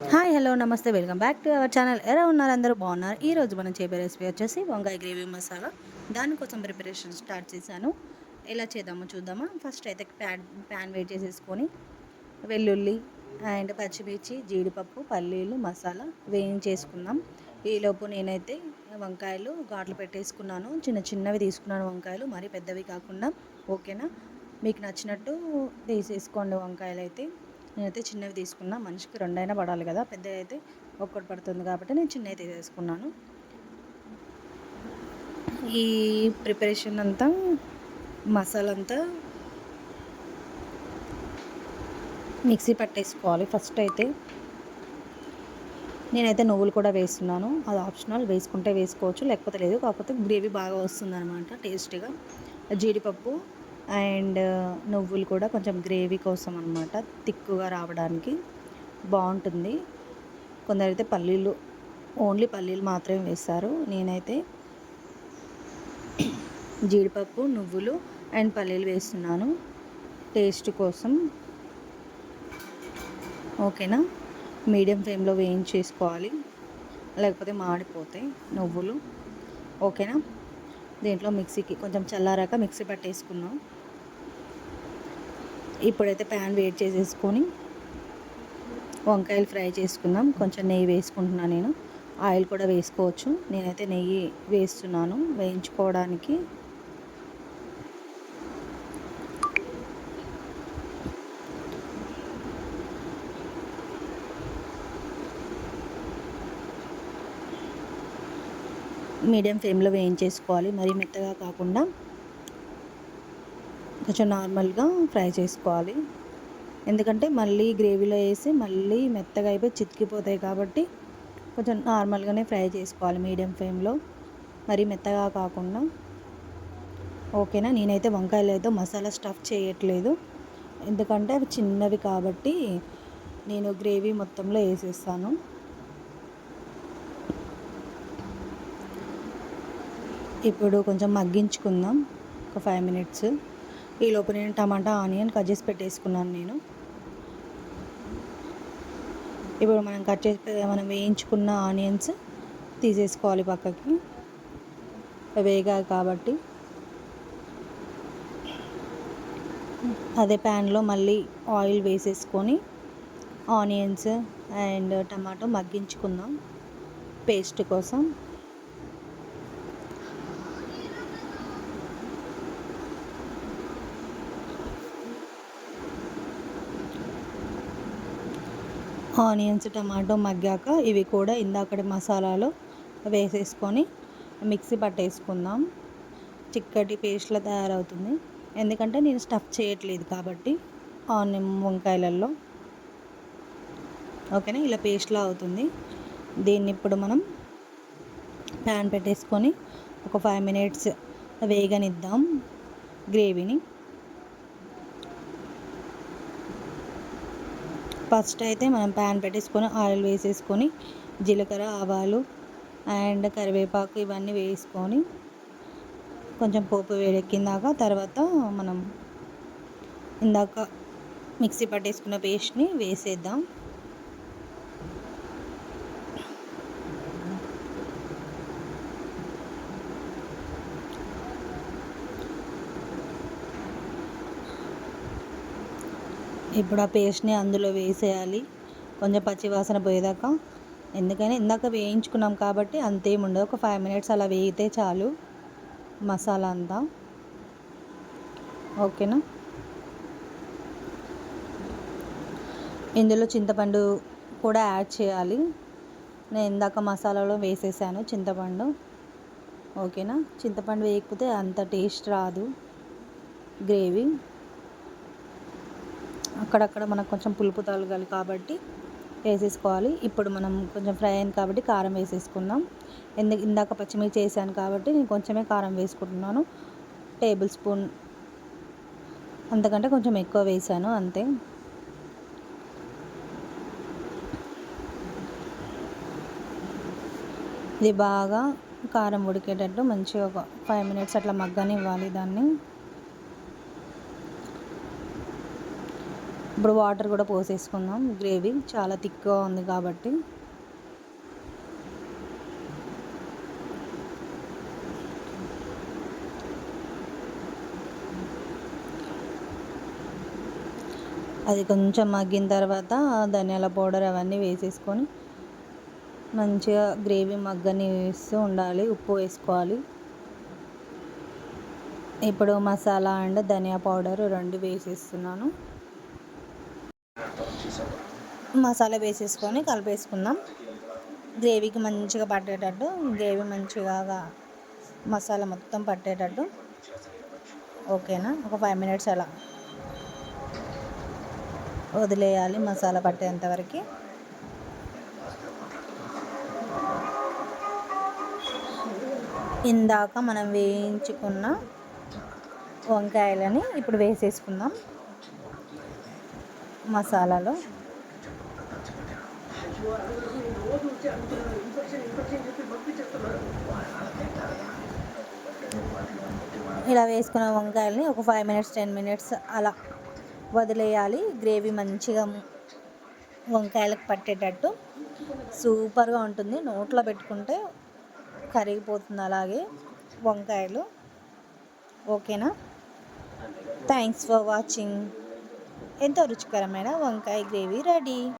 Hi hello నమస్తే welcome back to our channel. ఎలా ఉన్నారు? అందరూ బాగున్నారు? ఈరోజు మనం చేయబోయే రెసిపీ వచ్చేసి వంకాయ గ్రేవీ మసాలా. దానికోసం ప్రిపరేషన్ స్టార్ట్ చేశాను. ఎలా చేద్దామో చూద్దామా? ఫస్ట్ అయితే ప్యాన్ ప్యాన్ వేడి చేసేసుకొని వెల్లుల్లి అండ్ పచ్చిమిర్చి జీడిపప్పు పల్లీలు మసాలా వేయించేసుకుందాం. ఈలోపు నేనైతే వంకాయలు ఘాట్లు పెట్టేసుకున్నాను. చిన్న చిన్నవి తీసుకున్నాను వంకాయలు మరీ పెద్దవి కాకుండా. ఓకేనా? మీకు నచ్చినట్టు తీసేసుకోండి వంకాయలు అయితే నేనైతే చిన్నవి తీసుకున్నా. మనిషికి రెండైనా పడాలి కదా. పెద్దవి అయితే ఒక్కటి పడుతుంది కాబట్టి నేను చిన్నవి తీసేసుకున్నాను ఈ ప్రిపరేషన్ అంతా మసాలంతా మిక్సీ పట్టేసుకోవాలి ఫస్ట్ అయితే. నేనైతే నువ్వులు కూడా వేస్తున్నాను. అది ఆప్షనల్. వేసుకుంటే వేసుకోవచ్చు. లేకపోతే లేదు. కాకపోతే గ్రేవీ బాగా వస్తుంది అనమాట టేస్టీగా. జీడిపప్పు అండ్ నువ్వులు కూడా కొంచెం గ్రేవీ కోసం అనమాట తిక్కుగా రావడానికి బాగుంటుంది. కొందరైతే పల్లీలు ఓన్లీ పల్లీలు మాత్రమే వేస్తారు. నేనైతే జీడిపప్పు నువ్వులు అండ్ పల్లీలు వేస్తున్నాను. టేస్ట్ కోసం. ఓకేనా? మీడియం ఫ్లేమ్లో వేయించేసుకోవాలి. లేకపోతే మాడిపోతాయి. నువ్వులు. ఓకేనా? దీంట్లో మిక్సీకి కొంచెం చల్లారాక మిక్సీ పట్టేసుకున్నాం. ఇప్పుడైతే ప్యాన్ వేడి చేసేసుకొని వంకాయలు ఫ్రై చేసుకుందాం. కొంచెం నెయ్యి వేసుకుంటున్నాను నేను. ఆయిల్ కూడా వేసుకోవచ్చు. నేనైతే నెయ్యి వేస్తున్నాను. వేయించుకోవడానికి మీడియం ఫ్లేమ్లో వేయించేసుకోవాలి. మరీ మెత్తగా కాకుండా కొంచెం నార్మల్గా ఫ్రై చేసుకోవాలి. ఎందుకంటే మళ్ళీ గ్రేవీలో వేసి మళ్ళీ మెత్తగా అయిపోయి చితికిపోతాయి కాబట్టి కొంచెం నార్మల్గానే ఫ్రై చేసుకోవాలి మీడియం ఫ్లేమ్లో. మరీ మెత్తగా కాకుండా ఓకేనా? నేనైతే వంకాయలు అయితే మసాలా స్టఫ్ చేయట్లేదు. ఎందుకంటే అవి చిన్నవి కాబట్టి నేను గ్రేవీ మొత్తంలో వేసేస్తాను. ఇప్పుడు కొంచెం మగ్గించుకుందాం. ఒక ఫైవ్ మినిట్స్ ఈ లోపు నేను టమాటా ఆనియన్ కట్ చేసి పెట్టేసుకున్నాను నేను. ఇప్పుడు మనం కట్ చేసి మనం వేయించుకున్న ఆనియన్స్ తీసేసుకోవాలి పక్కకి. వేగాయి కాబట్టి. అదే ప్యాన్లో మళ్ళీ ఆయిల్ వేసేసుకొని ఆనియన్స్ అండ్ టమాటో మగ్గించుకుందాం. పేస్ట్ కోసం. ఆనియన్స్ టమాటో మగ్గాక ఇవి కూడా ఇందాకటి మసాలాలు వేసేసుకొని మిక్సీ పట్టేసుకుందాం. చిక్కటి పేస్ట్లా తయారవుతుంది. ఎందుకంటే నేను స్టఫ్ చేయట్లేదు కాబట్టి ఆనియన్ వంకాయలలో ఓకేనా? ఇలా పేస్ట్లా అవుతుంది. దీన్ని ఇప్పుడు మనం ప్యాన్ పెట్టేసుకొని ఒక ఫైవ్ మినిట్స్ వేగనిద్దాం గ్రేవీని. ఫస్ట్ అయితే మనం ప్యాన్ పెట్టేసుకొని ఆయిల్ వేసేసుకొని జీలకర్ర ఆవాలు అండ్ కరివేపాకు ఇవన్నీ వేసుకొని కొంచెం పోపు వేడెక్కిందాక తర్వాత మనం ఇందాక మిక్సీ పట్టేసుకున్న పేస్ట్ని వేసేద్దాం. ఇప్పుడు ఆ పేస్ట్ని అందులో వేసేయాలి. కొంచెం పచ్చివాసన పోయేదాకా. ఎందుకని? ఇందాక వేయించుకున్నాం కాబట్టి అంతేం ఉండదు. ఒక ఫైవ్ మినిట్స్ అలా వేయితే చాలు మసాలా అంతా. ఓకేనా? ఇందులో చింతపండు కూడా యాడ్ చేయాలి. నేను ఇందాక మసాలాలో వేసేసాను చింతపండు. ఓకేనా? చింతపండు వేయకపోతే అంత టేస్ట్ రాదు గ్రేవీ. అక్కడక్కడ మనకు కొంచెం పులుపు తగలాలి కాబట్టి వేసేసుకోవాలి. ఇప్పుడు మనం కొంచెం ఫ్రై అయింది కాబట్టి కారం వేసేసుకుందాం. ఎందుకు ఇందాక పచ్చిమిర్చి వేసాను కాబట్టి నేను కొంచెమే కారం వేసుకుంటున్నాను. టేబుల్ స్పూన్ అంతకంటే కొంచెం ఎక్కువ వేసాను అంతే. ఇది బాగా కారం ఉడికేటట్టు మంచిగా ఒక ఫైవ్ మినిట్స్ అట్లా మగ్గనివ్వాలి దాన్ని. ఇప్పుడు వాటర్ కూడా పోసేసుకుందాం. గ్రేవీ చాలా థిక్గా ఉంది కాబట్టి. అది కొంచెం మగ్గిన తర్వాత ధనియాల పౌడర్ అవన్నీ వేసేసుకొని మంచిగా గ్రేవీ మగ్గని వేస్తూ ఉండాలి ఉప్పు వేసుకోవాలి. ఇప్పుడు మసాలా అండ్ ధనియా పౌడర్ రెండు వేసేస్తున్నాను. మసాలా వేసేసుకొని కలిపేసుకుందాం. గ్రేవీకి మంచిగా పట్టేటట్టు గ్రేవీ మంచిగా మసాలా మొత్తం పట్టేటట్టు. ఓకేనా? ఒక ఫైవ్ మినిట్స్ అలా వదిలేయాలి మసాలా పట్టేంతవరకు ఇందాక మనం వేయించుకున్న వంకాయలని ఇప్పుడు వేసేసుకుందాం. మసాలాలో ఇలా వేసుకున్న వంకాయలని ఒక ఫైవ్ మినిట్స్ టెన్ మినిట్స్ అలా వదిలేయాలి. గ్రేవీ మంచిగా వంకాయలకు పట్టేటట్టు సూపర్గా ఉంటుంది. నోట్లో పెట్టుకుంటే కరిగిపోతుంది అలాగే వంకాయలు. ఓకేనా? థ్యాంక్స్ ఫర్ వాచింగ్ ఎంతో రుచికరమైన వంకాయ గ్రేవీ రెడీ